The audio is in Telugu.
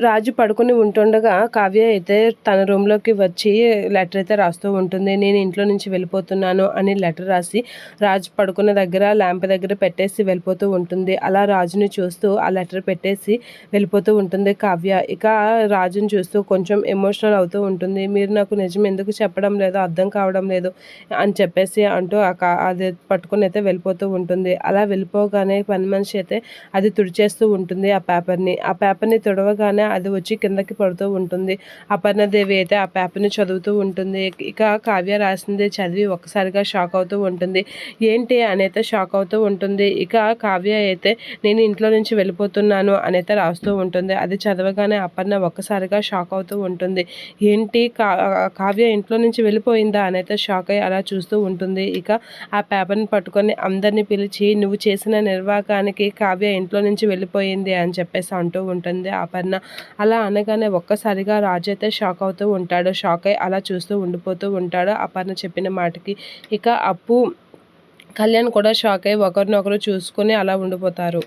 రాజు పడుకుని ఉంటుండగా కావ్య అయితే తన రూమ్లోకి వచ్చి లెటర్ అయితే రాస్తూ ఉంటుంది. నేను ఇంట్లో నుంచి వెళ్ళిపోతున్నాను అని లెటర్ రాసి రాజు పడుకున్న దగ్గర ల్యాంప్ దగ్గర పెట్టేసి వెళ్ళిపోతూ ఉంటుంది. అలా రాజుని చూస్తూ ఆ లెటర్ పెట్టేసి వెళ్ళిపోతూ ఉంటుంది కావ్య. ఇక రాజుని చూస్తూ కొంచెం ఎమోషనల్ అవుతూ ఉంటుంది. మీరు నాకు నిజం ఎందుకు చెప్పడం లేదు అర్థం కావడం లేదు అని చెప్పేసి అంటూ ఆ కా అది పట్టుకుని అయితే వెళ్ళిపోతూ ఉంటుంది. అలా వెళ్ళిపోగానే పని మనిషి అయితే అది తుడిచేస్తూ ఉంటుంది ఆ పేపర్ని ఆ పేపర్ని తుడవగానే అది వచ్చి కిందకి పడుతూ ఉంటుంది. అపర్ణదేవి అయితే ఆ పేపర్ని చదువుతూ ఉంటుంది. ఇక కావ్య రాసింది చదివి ఒక్కసారిగా షాక్ అవుతూ ఉంటుంది. ఏంటి అనైతే షాక్ అవుతూ ఉంటుంది. ఇక కావ్య అయితే నేను ఇంట్లో నుంచి వెళ్ళిపోతున్నాను అనైతే రాస్తూ ఉంటుంది. అది చదవగానే అపర్ణ ఒక్కసారిగా షాక్ అవుతూ ఉంటుంది. ఏంటి కావ్య ఇంట్లో నుంచి వెళ్ళిపోయిందా? అనైతే షాక్ అయ్యి అలా చూస్తూ ఉంటుంది. ఇక ఆ పేపర్ని పట్టుకొని అందరినీ పిలిచి నువ్వు చేసిన నిర్వాహానికి కావ్య ఇంట్లో నుంచి వెళ్ళిపోయింది అని చెప్పేసి అంటూ ఉంటుంది అపర్ణ. అలా అనగానే ఒక్కసారిగా రాజు అయితే షాక్ అవుతూ ఉంటాడు. షాక్ అయి అలా చూస్తూ ఉండిపోతూ ఉంటాడు. అపర్ణ చెప్పిన మాటకి ఇక అప్పు కళ్యాణ్ కూడా షాక్ అయ్యి ఒకరినొకరు చూసుకొని అలా ఉండిపోతారు.